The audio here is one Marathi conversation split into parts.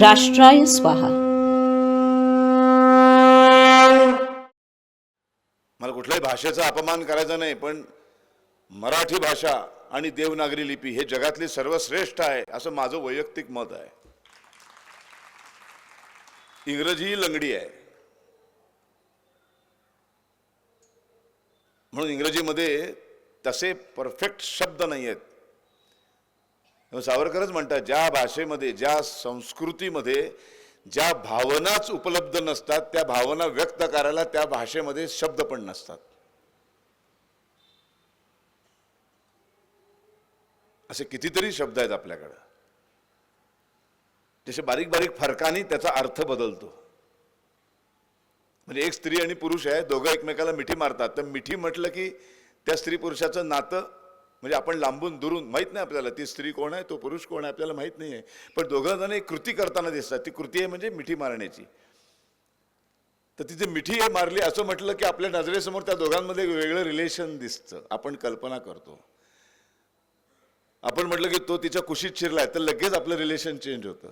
राष्ट्राय स्वाहा. मला कुठल्याही भाषेचा अपमान करायचा नाही पण मराठी भाषा आणि देवनागरी लिपी हे जगातली सर्वश्रेष्ठ आहे असं माझं वैयक्तिक मत आहे. इंग्रजी ही लंगडी आहे. म्हणून इंग्रजीमध्ये तसे परफेक्ट शब्द नाही आहेत सावरकरच म्हणतात ज्या भाषेमध्ये ज्या संस्कृतीमध्ये ज्या भावनाच उपलब्ध नसतात त्या भावना व्यक्त करायला त्या भाषेमध्ये शब्द पण नसतात. असे कितीतरी शब्द आहेत आपल्याकडं. जसे बारीक बारीक फरकाने त्याचा अर्थ बदलतो. म्हणजे एक स्त्री आणि पुरुष आहे दोघं एकमेकाला मिठी मारतात. तर मिठी म्हटलं की त्या स्त्री पुरुषाचं नातं म्हणजे आपण लांबून दुरून माहीत नाही आपल्याला ती स्त्री कोण आहे तो पुरुष कोण आहे आपल्याला माहीत नाही आहे. पण दोघं जण एक कृती करताना दिसतात. ती कृती आहे म्हणजे मिठी मारण्याची. तर तिथे मिठी आहे मारली असं म्हटलं की आपल्या नजरेसमोर त्या दोघांमध्ये वेगळं रिलेशन दिसतं. आपण कल्पना करतो. आपण म्हटलं की तो तिच्या कुशीत शिरलाय तर लगेच आपलं रिलेशन चेंज होतं.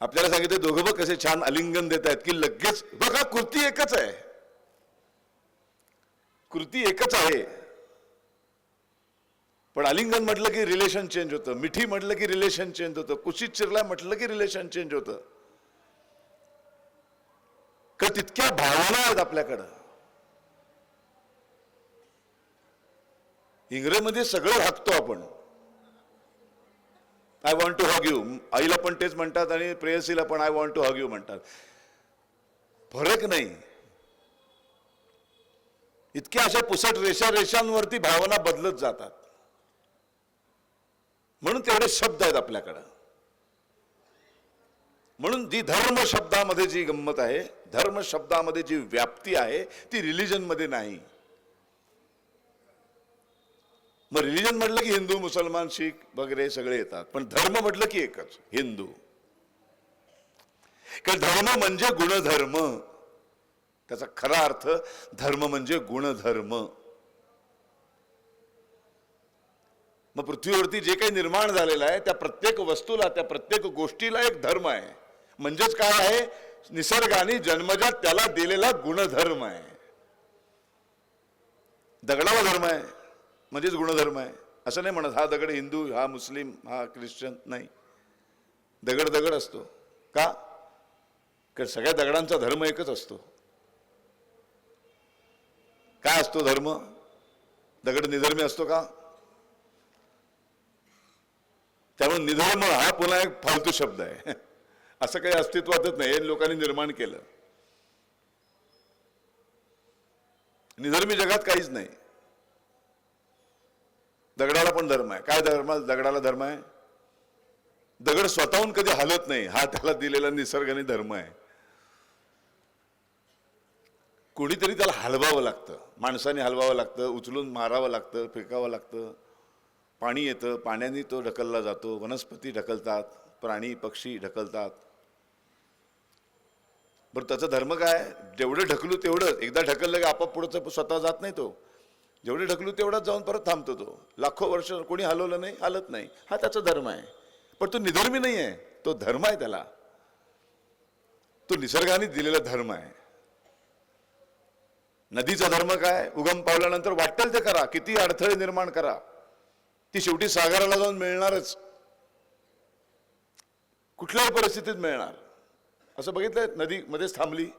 आपल्याला सांगितलं दोघं बघ कसे छान अलिंगन देत आहेत की लगेच बघा कृती एकच आहे. कृती एकच आहे. पण अलिंगन म्हटलं की रिलेशन चेंज होतं. मिठी म्हटलं की रिलेशन चेंज होतं. कुशीत शिरलाय म्हटलं की रिलेशन चेंज होतं. का तितक्या भावना आहेत आपल्याकडं. इंग्रजमध्ये सगळं हाकतो आपण. I want to hug you आईला पण तेच म्हणतात आणि प्रेयसीला पण I want to hug you म्हणतात. फरक नाही. इतक्या अशा पुसट रेषा रेषांवरती भावना बदलत जातात. म्हणून तेवढे शब्द आहेत आपल्याकडं. म्हणून जी धर्म शब्दामध्ये जी गंमत आहे धर्म शब्दामध्ये जी व्याप्ती आहे ती रिलिजनमध्ये नाही. मग रिलिजन म्हटलं की हिंदू मुसलमान शीख वगैरे सगळे येतात. पण धर्म म्हटलं की एकच हिंदू. कारण धर्म म्हणजे गुणधर्म. त्याचा खरा अर्थ धर्म म्हणजे गुणधर्म. मग पृथ्वीवरती जे काही निर्माण झालेलं आहे त्या प्रत्येक वस्तूला त्या प्रत्येक गोष्टीला एक धर्म आहे. म्हणजेच काय आहे? निसर्गाने जन्मजात त्याला दिलेला गुणधर्म आहे. दगडावा धर्म आहे. म्हणजेच गुणधर्म आहे. असं नाही म्हणत हा दगड हिंदू हा मुस्लिम हा ख्रिश्चन नाही. दगड दगड असतो. का? कारण सगळ्या दगडांचा धर्म एकच असतो. काय असतो धर्म? दगड निधर्मी असतो का? त्यामुळे निधर्म हा पुन्हा एक फालतू शब्द आहे. असं काही अस्तित्वातच नाही. हे लोकांनी निर्माण केलं. निधर्मी जगात काहीच नाही. दगडाला पण धर्म आहे. काय धर्म? दगडाला धर्म आहे. दगड स्वतःहून कधी हलत नाही. हा त्याला दिलेला निसर्गाने धर्म आहे. कुणीतरी त्याला हलवावं लागतं. माणसाने हलवावं लागतं. उचलून मारावं लागतं. फेकावं लागतं. पाणी येतं पाण्याने तो ढकलला जातो वनस्पती ढकलतात प्राणी पक्षी ढकलतात. बरं त्याचा धर्म काय? जेवढं ढकलू तेवढंच. एकदा ढकललं की आपाप पुढचं स्वतः जात नाही तो. जेवढे ढकलू तेवढाच जाऊन परत थांबतो तो. लाखो वर्ष कोणी हलवलं नाही हलत नाही. हा त्याचा धर्म आहे. पण तो निधर्मी नाही आहे. तो धर्म आहे त्याला. तो निसर्गाने दिलेला धर्म आहे. नदीचा धर्म काय? उगम पावल्यानंतर वाटेल ते करा. किती अडथळे निर्माण करा. ती शेवटी सागराला जाऊन मिळणारच. कुठल्याही परिस्थितीत मिळणार. असं बघितलंय नदी मध्येच थांबली.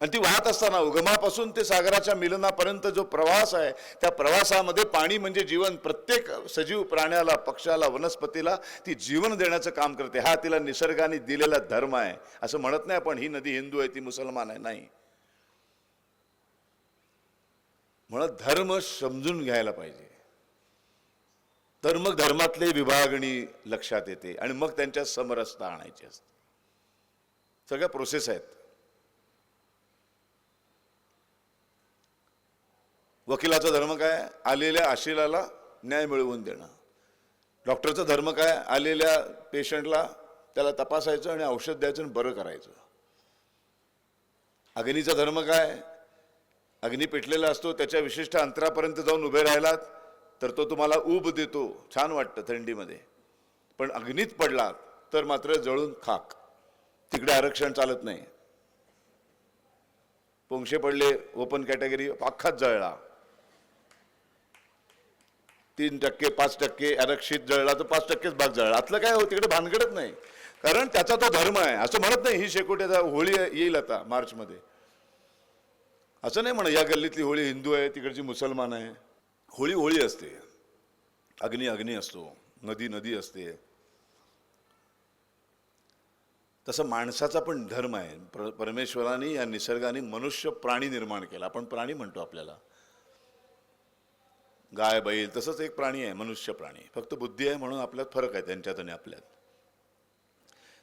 आणि ती वाहत असताना उगमापासून ते सागराच्या मिलनापर्यंत जो प्रवास आहे त्या प्रवासामध्ये पाणी म्हणजे जीवन. प्रत्येक सजीव प्राण्याला पक्षाला वनस्पतीला ती जीवन देण्याचं काम करते. हा तिला निसर्गाने दिलेला धर्म आहे. असं म्हणत नाही आपण ही नदी हिंदू आहे ती मुसलमान आहे. नाही. म्हणत धर्म समजून घ्यायला पाहिजे. तर मग धर्मातले विभागणी लक्षात येते आणि मग त्यांच्या समरसता आणायची असते. सगळ्या प्रोसेस आहेत. वकिलाचा धर्म काय? आलेल्या आशिलाला न्याय मिळवून देणं. डॉक्टरचा धर्म काय? आलेल्या पेशंटला त्याला तपासायचं आणि औषध द्यायचं आणि बरं करायचं. अग्नीचा धर्म काय? अग्नी पेटलेला असतो त्याच्या विशिष्ट अंतरापर्यंत जाऊन उभे राहिलात तर तो तुम्हाला ऊब देतो. छान वाटतं थंडीमध्ये. पण अग्नीत पडला तर मात्र जळून खाक. तिकडे आरक्षण चालत नाही. पोंगशे पडले ओपन कॅटेगरी अख्खाच जळला. तीन टक्के पाच टक्के आरक्षित जळला तर पाच टक्केच भाग जळला. आतलं काय हो तिकडे भानगडत नाही. कारण त्याचा तो धर्म आहे. असं म्हणत नाही ही शेकोट्याचा होळी येईल आता मार्चमध्ये. असं नाही म्हणा या गल्लीतली होळी हिंदू आहे तिकडची मुसलमान आहे. होळी होळी असते. अग्नी अग्नी असतो. नदी नदी असते. तसं माणसाचा पण धर्म आहे. पर परमेश्वराने या निसर्गाने मनुष्य प्राणी निर्माण केला. आपण प्राणी म्हणतो आपल्याला. गाय बैल तसंच एक प्राणी आहे मनुष्य प्राणी. फक्त बुद्धी आहे म्हणून आपल्यात फरक आहे त्यांच्यात आणि आपल्यात.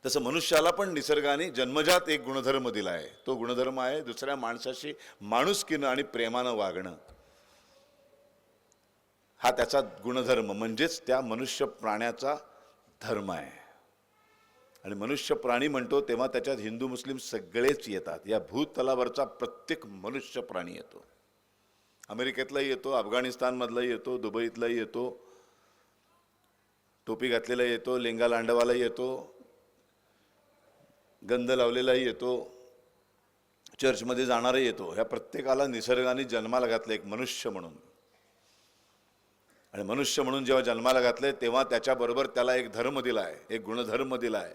तसं मनुष्याला पण निसर्गाने जन्मजात एक गुणधर्म दिला आहे तो गुणधर्म आहे दुसऱ्या माणसाशी माणुसकीनं आणि प्रेमानं वागणं. हा त्याचा गुणधर्म म्हणजेच त्या मनुष्य प्राण्याचा धर्म आहे. आणि मनुष्य प्राणी म्हणतो तेव्हा त्याच्यात हिंदू मुस्लिम सगळेच येतात. या भूतलावरचा प्रत्येक मनुष्य प्राणी येतो. अमेरिकेतलाही येतो अफगाणिस्तानमधलाही येतो दुबईतलाही येतो टोपी घातलेला येतो लिंगा लांडवालाही येतो गंध लावलेलाही येतो चर्चमध्ये जाणारही येतो. ह्या प्रत्येकाला निसर्गाने जन्माला घातलं एक मनुष्य म्हणून. आणि मनुष्य म्हणून जेव्हा जन्माला घातले तेव्हा त्याच्याबरोबर त्याला एक धर्म दिला आहे एक गुणधर्म दिला आहे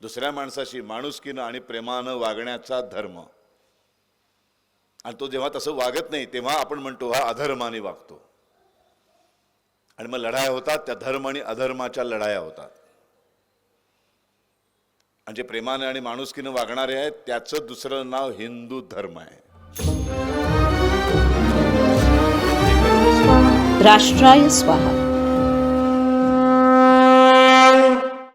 दुसऱ्या माणसाशी माणुसकीनं आणि प्रेमानं वागण्याचा धर्म. आणि तो जेव्हा तसं वागत नाही तेव्हा आपण म्हणतो हा अधर्माने वागतो. आणि मग लढाया होतात त्या धर्म आणि अधर्माच्या लढाया होतात. म्हणजे प्रेमाने आणि माणुसकीनं वागणारे आहेत त्याचं दुसरं नाव हिंदू धर्म आहे. राष्ट्राय स्वाहा.